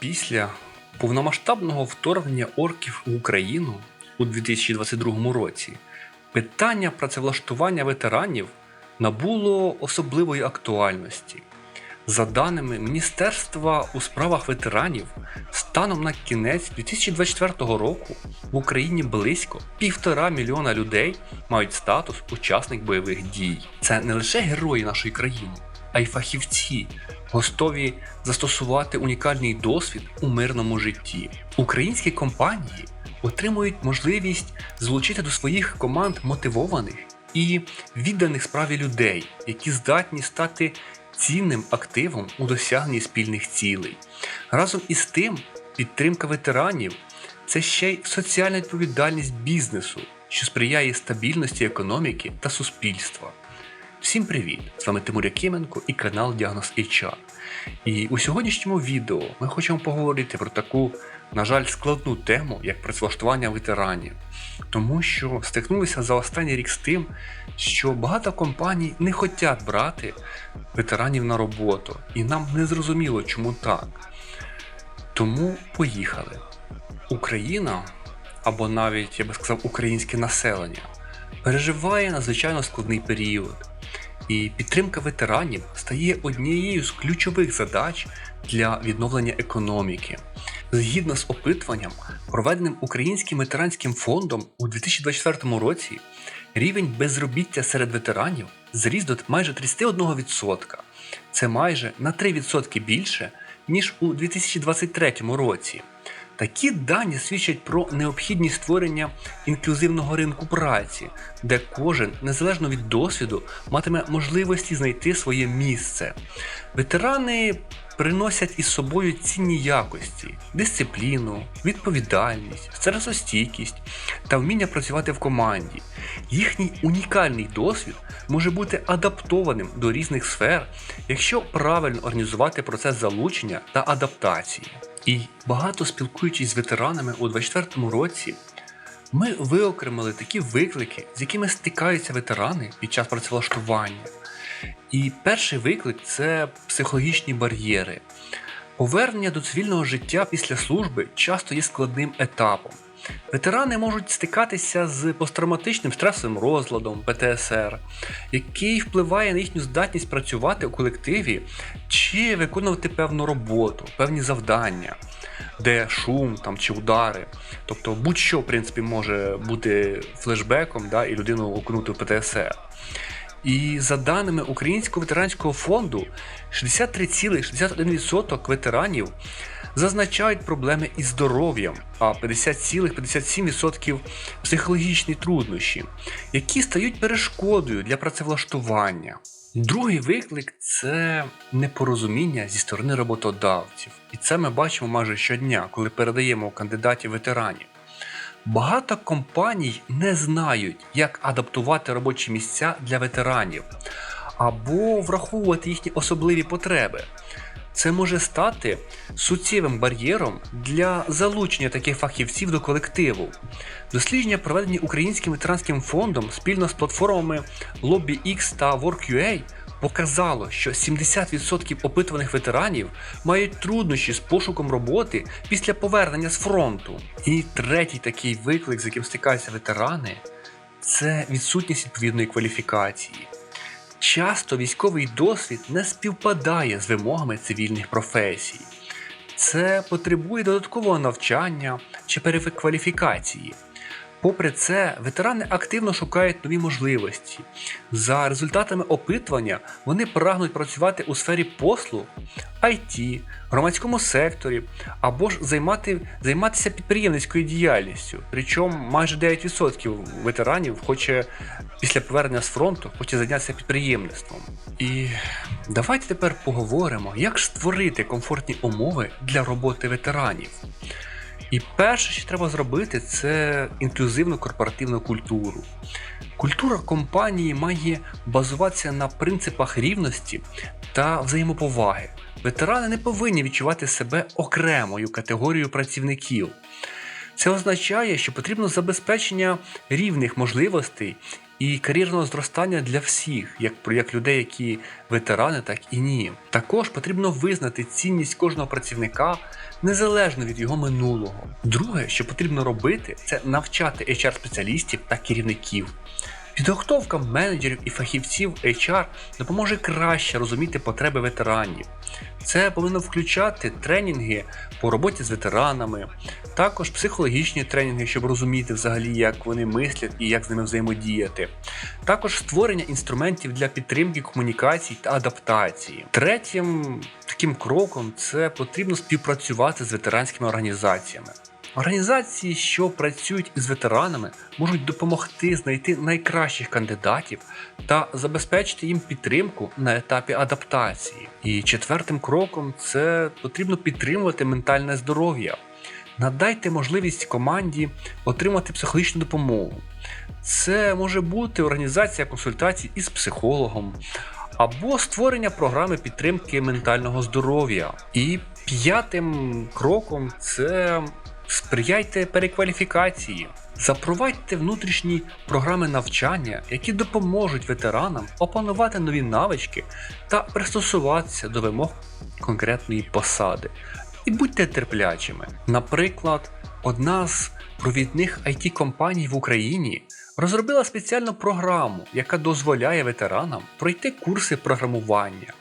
Після повномасштабного вторгнення орків в Україну у 2022 році питання працевлаштування ветеранів набуло особливої актуальності. За даними Міністерства у справах ветеранів, станом на кінець 2024 року в Україні близько півтора мільйона людей мають статус учасник бойових дій. Це не лише герої нашої країни, а й фахівці, готові застосувати унікальний досвід у мирному житті. Українські компанії отримують можливість залучити до своїх команд мотивованих і відданих справі людей, які здатні стати цінним активом у досягненні спільних цілей. Разом із тим, підтримка ветеранів це ще й соціальна відповідальність бізнесу, що сприяє стабільності економіки та суспільства. Всім привіт! З вами Тимур Якименко і канал Діагноз HR. І у сьогоднішньому відео ми хочемо поговорити про таку, на жаль, складну тему, як працевлаштування ветеранів. Тому що стикнулися за останній рік з тим, що багато компаній не хочуть брати ветеранів на роботу, і нам не зрозуміло, чому так. Тому поїхали. Україна, або навіть я би сказав, українське населення, переживає надзвичайно складний період. І підтримка ветеранів стає однією з ключових задач для відновлення економіки. Згідно з опитуванням, проведеним Українським ветеранським фондом у 2024 році, рівень безробіття серед ветеранів зріс до майже 31%. Це майже на 3% більше, ніж у 2023 році. Такі дані свідчать про необхідність створення інклюзивного ринку праці, де кожен, незалежно від досвіду, матиме можливості знайти своє місце. Ветерани приносять із собою цінні якості, дисципліну, відповідальність, стресостійкість та вміння працювати в команді. Їхній унікальний досвід може бути адаптованим до різних сфер, якщо правильно організувати процес залучення та адаптації. І багато спілкуючись з ветеранами у 2024 році, ми виокремили такі виклики, з якими стикаються ветерани під час працевлаштування. І перший виклик це психологічні бар'єри. Повернення до цивільного життя після служби часто є складним етапом. Ветерани можуть стикатися з посттравматичним стресовим розладом ПТСР, який впливає на їхню здатність працювати у колективі чи виконувати певну роботу, певні завдання, де шум там, чи удари. Тобто будь-що в принципі може бути флешбеком да, і людину окунути в ПТСР. І за даними Українського ветеранського фонду, 63,61% ветеранів зазначають проблеми із здоров'ям, а 50,57% психологічні труднощі, які стають перешкодою для працевлаштування. Другий виклик це непорозуміння зі сторони роботодавців. І це ми бачимо майже щодня, коли передаємо кандидатів ветеранів. Багато компаній не знають, як адаптувати робочі місця для ветеранів або враховувати їхні особливі потреби. Це може стати суттєвим бар'єром для залучення таких фахівців до колективу. Дослідження, проведені Українським ветеранським фондом спільно з платформами LobbyX та WorkUA, показало, що 70% опитуваних ветеранів мають труднощі з пошуком роботи після повернення з фронту. І третій такий виклик, з яким стикаються ветерани, це відсутність відповідної кваліфікації. Часто військовий досвід не співпадає з вимогами цивільних професій. Це потребує додаткового навчання чи перекваліфікації. Попри це, ветерани активно шукають нові можливості. За результатами опитування вони прагнуть працювати у сфері послуг, IT, громадському секторі або ж займати, займатися підприємницькою діяльністю. Причому майже 9% ветеранів хоче після повернення з фронту хоче зайнятися підприємництвом. І давайте тепер поговоримо, як створити комфортні умови для роботи ветеранів. І перше, що треба зробити, це інклюзивну корпоративну культуру. Культура компанії має базуватися на принципах рівності та взаємоповаги. Ветерани не повинні відчувати себе окремою категорією працівників. Це означає, що потрібно забезпечення рівних можливостей і кар'єрного зростання для всіх, як, як людей, які ветерани, так і ні. Також потрібно визнати цінність кожного працівника незалежно від його минулого. Друге, що потрібно робити, це навчати HR-спеціалістів та керівників. Підготовка менеджерів і фахівців HR допоможе краще розуміти потреби ветеранів. Це повинно включати тренінги по роботі з ветеранами, також психологічні тренінги, щоб розуміти взагалі, як вони мислять і як з ними взаємодіяти. Також створення інструментів для підтримки комунікацій та адаптації. Третім таким кроком це потрібно співпрацювати з ветеранськими організаціями. Організації, що працюють із ветеранами, можуть допомогти знайти найкращих кандидатів та забезпечити їм підтримку на етапі адаптації. І четвертим кроком це потрібно підтримувати ментальне здоров'я. Надайте можливість команді отримати психологічну допомогу. Це може бути організація консультацій із психологом або створення програми підтримки ментального здоров'я. І п'ятим кроком це сприяйте перекваліфікації. Запровадьте внутрішні програми навчання, які допоможуть ветеранам опанувати нові навички та пристосуватися до вимог конкретної посади. І будьте терплячими. Наприклад, одна з провідних it компаній в Україні розробила спеціальну програму, яка дозволяє ветеранам пройти курси програмування.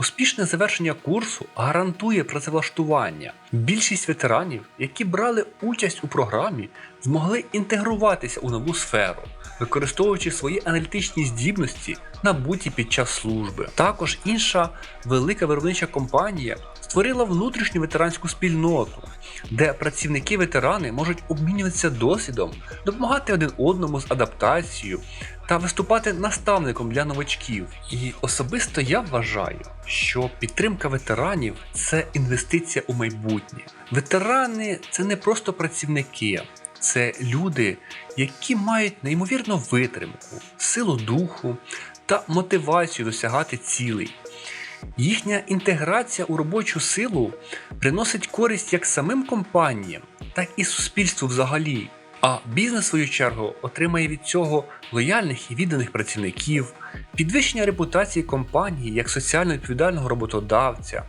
Успішне завершення курсу гарантує працевлаштування. Більшість ветеранів, які брали участь у програмі, змогли інтегруватися у нову сферу, використовуючи свої аналітичні здібності, набуті під час служби. Також інша велика виробнича компанія створила внутрішню ветеранську спільноту, де працівники-ветерани можуть обмінюватися досвідом, допомагати один одному з адаптацією та виступати наставником для новачків. І особисто я вважаю, що підтримка ветеранів це інвестиція у майбутнє. Ветерани це не просто працівники. Це люди, які мають неймовірну витримку, силу духу та мотивацію досягати цілей. Їхня інтеграція у робочу силу приносить користь як самим компаніям, так і суспільству взагалі. А бізнес, в свою чергу, отримає від цього лояльних і відданих працівників, підвищення репутації компанії як соціально відповідального роботодавця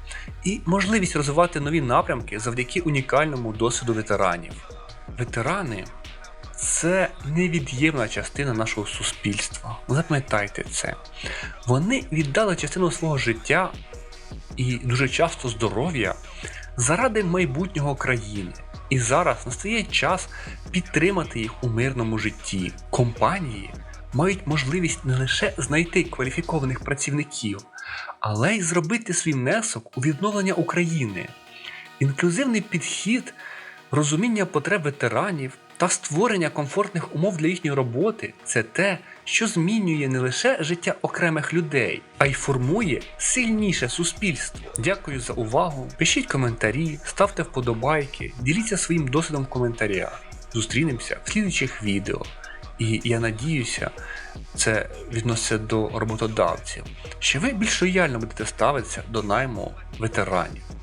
і можливість розвивати нові напрямки завдяки унікальному досвіду ветеранів. Ветерани це невід'ємна частина нашого суспільства. Запам'ятайте це. Вони віддали частину свого життя і дуже часто здоров'я заради майбутнього країни. І зараз настає час підтримати їх у мирному житті. Компанії мають можливість не лише знайти кваліфікованих працівників, але й зробити свій внесок у відновлення України. Інклюзивний підхід, розуміння потреб ветеранів та створення комфортних умов для їхньої роботи це те, що змінює не лише життя окремих людей, а й формує сильніше суспільство. Дякую за увагу. Пишіть коментарі, ставте вподобайки, діліться своїм досвідом в коментарях. Зустрінемося в слідуючих відео. І я надіюся, це відноситься до роботодавців, що ви більш лояльно будете ставитися до найму ветеранів.